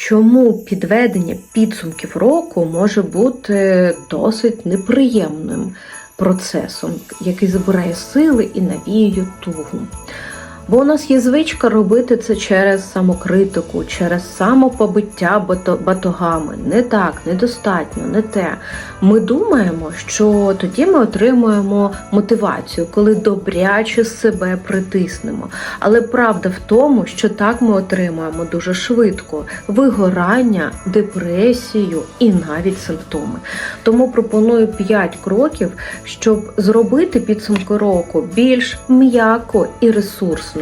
чому підведення підсумків року може бути досить неприємним процесом, який забирає сили і навіює тугу. Бо у нас є звичка робити це через самокритику, через самопобиття батогами. Не так, недостатньо, не те. Ми думаємо, що тоді ми отримуємо мотивацію, коли добряче себе притиснемо. Але правда в тому, що так ми отримуємо дуже швидко вигорання, депресію і навіть симптоми. Тому пропоную 5 кроків, щоб зробити підсумки року більш м'яко і ресурсно.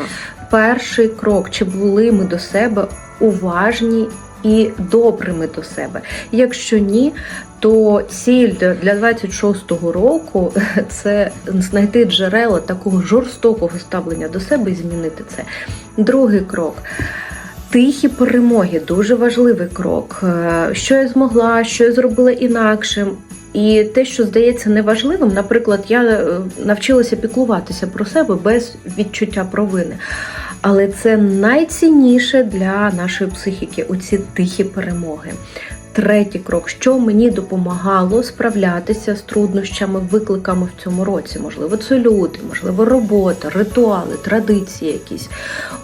Перший крок: чи були ми до себе уважні і добрими до себе? Якщо ні, то ціль для для 26-го року це знайти джерела такого жорстокого ставлення до себе і змінити це. Другий крок. Тихі перемоги дуже важливий крок. Е, Що я змогла, що я зробила інакшим. І те, що здається неважливим, наприклад, я е, навчилася піклуватися про себе без відчуття провини. Але це найцінніше для нашої психіки оці тихі перемоги. Третій крок, що мені допомагало справлятися з труднощами, викликами в цьому році. Можливо, це люди, можливо, робота, ритуали, традиції якісь.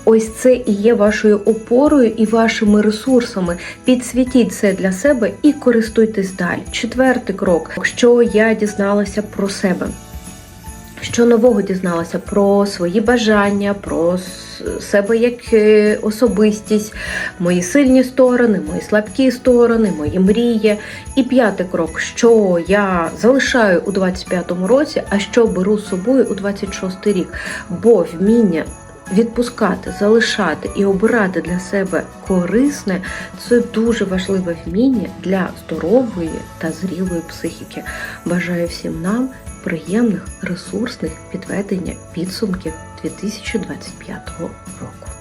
Ось це і є вашою опорою і вашими ресурсами. Підсвітіть це для себе і користуйтесь далі. Четвертий крок, що я дізналася про себе. Що нового дізналася про свої бажання, про себе як е, особистість, мої сильні сторони, мої слабкі сторони, мої мрії. І п'ятий крок, що я залишаю у 25-му році, а що беру з собою у 26-й рік. Бо вміння відпускати, залишати і обирати для себе корисне це дуже важливе вміння для здорової та зрілої психіки. Бажаю всім нам приємних ресурсних підведення підсумків 2025 року.